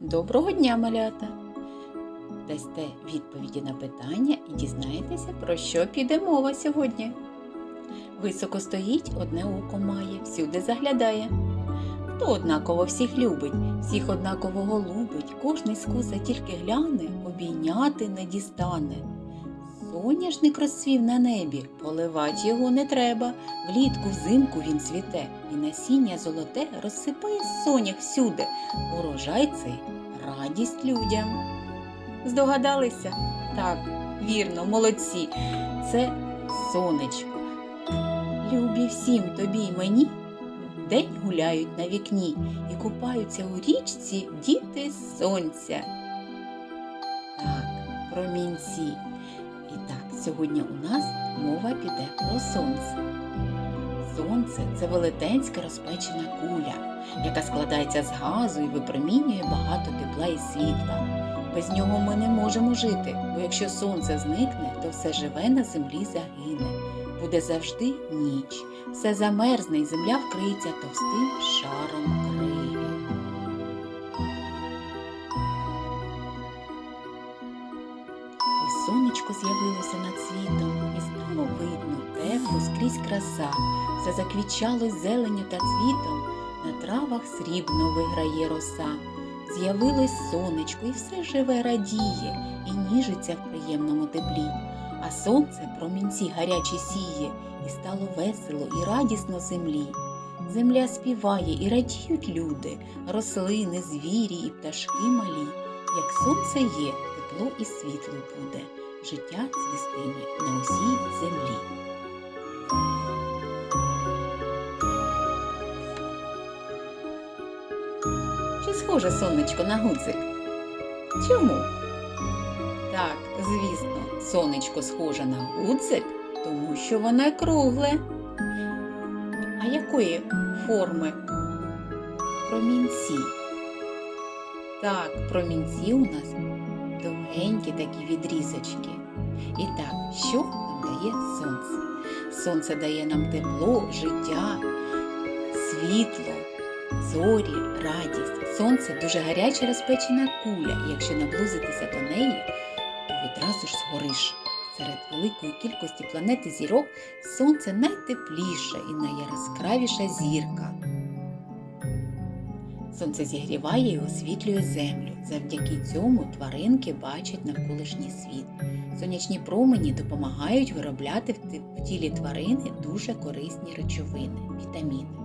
Доброго дня, малята! Дасте відповіді на питання і дізнаєтеся, про що піде мова сьогодні. Високо стоїть, одне око має, всюди заглядає. Хто однаково всіх любить, всіх однаково голубить, кожний скуса тільки гляне, обійняти не дістане. Соняшник розцвів на небі, поливать його не треба. Влітку взимку він цвіте, і насіння золоте розсипає сонях всюди. Урожай цей радість людям. Здогадалися? Так, вірно, молодці. Це сонечко. Любі всім тобі й мені. День гуляють на вікні і купаються у річці діти сонця. Так, промінці. Сьогодні у нас мова піде про сонце. Сонце це велетенська розпечена куля, яка складається з газу і випромінює багато тепла і світла. Без нього ми не можемо жити, бо якщо сонце зникне, то все живе на землі загине. Буде завжди ніч, все замерзне і земля вкриється товстим шаром скрізь краса, все заквічалось зеленю та цвітом, на травах срібно виграє роса. З'явилось сонечко, і все живе радіє, і ніжиться в приємному теплі. А сонце промінці гарячі сіє, і стало весело і радісно землі. Земля співає і радіють люди, рослини, звірі і пташки малі. Як сонце є, тепло і світло буде, життя цвістиме на усій землі. Схоже сонечко на гудзик? Чому? Так, звісно, сонечко схоже на гудзик, тому що воно кругле. А якої форми? Промінці. Так, промінці у нас довгенькі такі відрізочки. І так, що нам дає сонце? Сонце дає нам тепло, життя, світло, зорі, радість. Сонце дуже гаряча розпечена куля, і якщо наблизитися до неї, то відразу ж згориш. Серед великої кількості планет і зірок сонце найтепліша і найяскравіша зірка. Сонце зігріває і освітлює землю. Завдяки цьому тваринки бачать навколишній світ. Сонячні промені допомагають виробляти в тілі тварини дуже корисні речовини, вітаміни.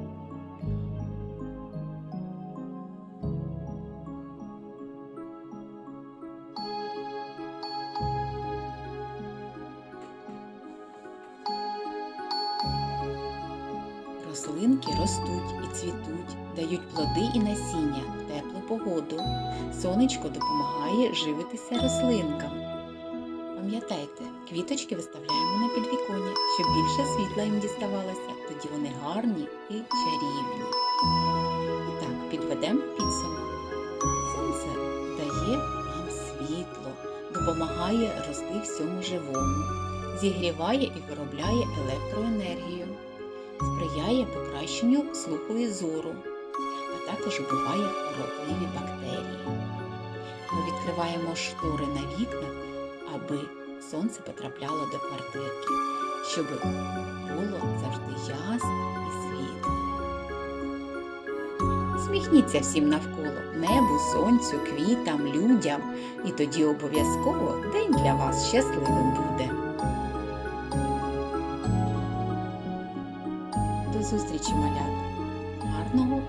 Рослинки ростуть і цвітуть, дають плоди і насіння теплу погоду. Сонечко допомагає живитися рослинкам. Пам'ятайте, квіточки виставляємо на підвіконня, щоб більше світла їм діставалося, тоді вони гарні і чарівні. І так, підведемо підсумок. Сонце дає нам світло, допомагає рости всьому живому, зігріває і виробляє електроенергію сприяє покращенню слуху і зору, а також вбиває уродливі бактерії. Ми відкриваємо штори на вікнах, аби сонце потрапляло до квартирки, щоб було завжди ясно і світло. Сміхніться всім навколо небу, сонцю, квітам, людям, і тоді обов'язково день для вас щасливим буде. Зустрічі, малята! Гарного